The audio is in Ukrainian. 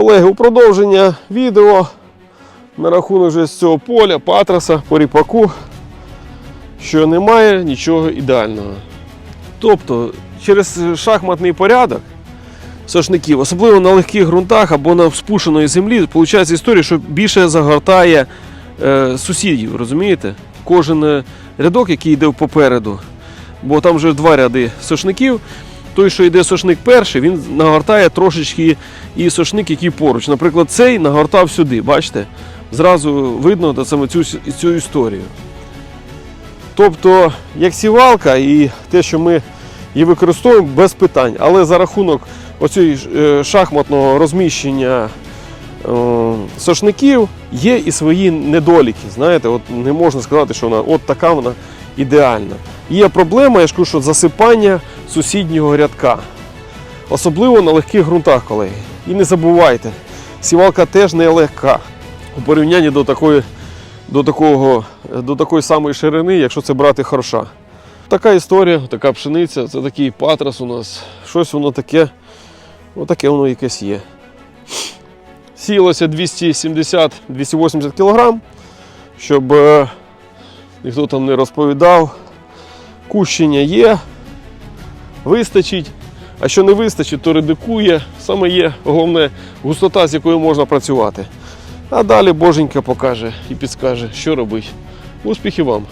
Колеги, у продовження відео на рахунок вже з цього поля, патраса, по ріпаку, що немає нічого ідеального. Тобто, через шахматний порядок сошників, особливо на легких ґрунтах або на спушеної землі, виходить історія, що більше загортає е, сусідів, розумієте? Кожен е, рядок, який йде попереду, бо там вже два ряди сошників. Той, що йде сошник перший, він нагортає трошечки і сошник, який поруч. Наприклад, цей нагортав сюди, бачите? Зразу видно та саме цю, цю історію. Тобто, як сівалка і те, що ми її використовуємо без питань. Але за рахунок оцього шахматного розміщення е, сошників є і свої недоліки. Знаєте, от не можна сказати, що вона от така вона ідеальна. Є проблема, я ж кажу, що засипання сусіднього рядка. Особливо на легких ґрунтах, колеги. І не забувайте, сівалка теж не легка у порівнянні до такої, до такого, до такої самої ширини, якщо це брати хороша. Така історія, така пшениця, це такий патрас у нас. Щось воно таке, отаке воно якесь є. Сіялося 270-280 кг, щоб е, ніхто там не розповідав. Кущення є, вистачить. А що не вистачить, то редикує. Саме є головне густота, з якою можна працювати. А далі боженька покаже і підскаже, що робити. Успіхів вам!